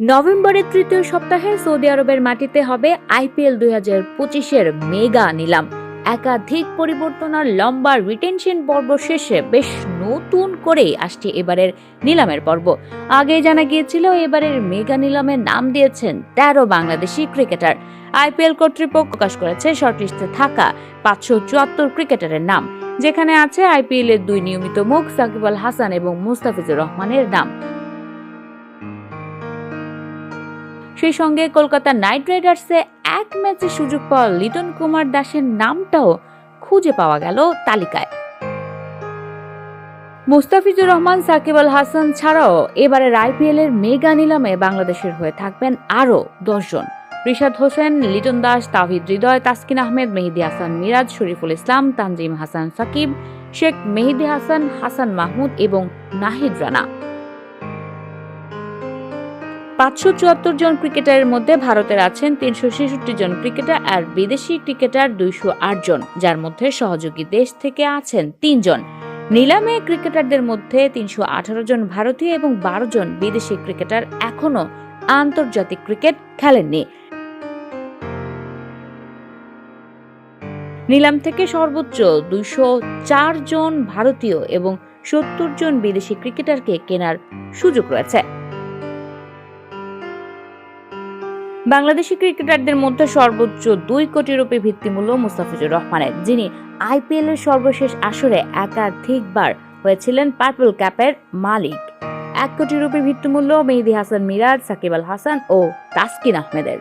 নভেম্বরের তৃতীয় সপ্তাহে সৌদি আরবের মাটিতে হবে আইপিএল দুই হাজার পঁচিশের মেগা নিলাম। একাধিক পরিবর্তন আর লম্বা রিটেনশন পর্ব শেষে বেশ নতুন করেই আসছে এবারের নিলামের পর্ব। আগে জানা গিয়েছিল এবারের মেগা নিলামের নাম দিয়েছেন তেরো বাংলাদেশি ক্রিকেটার। আইপিএল কর্তৃপক্ষ প্রকাশ করেছে শর্টলিস্টে থাকা পাঁচশো চুয়াত্তর ক্রিকেটারের নাম, যেখানে আছে আইপিএল এর দুই নিয়মিত মুখ সাকিব আল হাসান এবং মুস্তাফিজুর রহমানের নাম। সেই সঙ্গে কলকাতা নাইট রাইডার্সে এক ম্যাচে সুযোগ পাওয়া লিটন কুমার দাসের নামটাও খুঁজে পাওয়া গেল তালিকায়। মুস্তাফিজুর রহমান, সাকিব আল হাসান ছাড়াও এবারের আইপিএল এর মেগা নিলামে বাংলাদেশের হয়ে থাকবেন আরও দশজন। রিশাদ হোসেন, লিটন দাস, তাহিদ হৃদয়, তাসকিন আহমেদ, মেহেদি হাসান মিরাজ, শরীফুল ইসলাম, তানজিম হাসান সাকিব, শেখ মেহেদি হাসান হাসান মাহমুদ এবং নাহিদ রানা। পাঁচশো চুয়াত্তর জন ক্রিকেটারের মধ্যে ভারতের আছেন তিনশো ছেষট্টি জন ক্রিকেটার আর বিদেশি ক্রিকেটার দুইশো আট জন, যার মধ্যে সহযোগী দেশ থেকে আছেন তিনজন নিলামে ক্রিকেটারদের মধ্যে তিনশো আঠারো জন ভারতীয় এবং বারো জন বিদেশি ক্রিকেটার এখনও আন্তর্জাতিক ক্রিকেট খেলেননি। নিলাম থেকে সর্বোচ্চ দুইশো চার জন ভারতীয় এবং সত্তর জন বিদেশি ক্রিকেটারকে কেনার সুযোগ রয়েছে। বাংলাদেশি ক্রিকেটারদের মধ্যে সর্বোচ্চ দুই কোটি রুপি ভিত্তিমূল্য মুস্তাফিজুর রহমানের, যিনি আইপিএল এর সর্বশেষ আসরে একাধিকবার হয়েছিলেন পার্পল ক্যাপের মালিক। এক কোটি রুপি ভিত্তিমূল্য মেহেদি হাসান মিরাজ, সাকিব আল হাসান ও তাসকিন আহমেদের।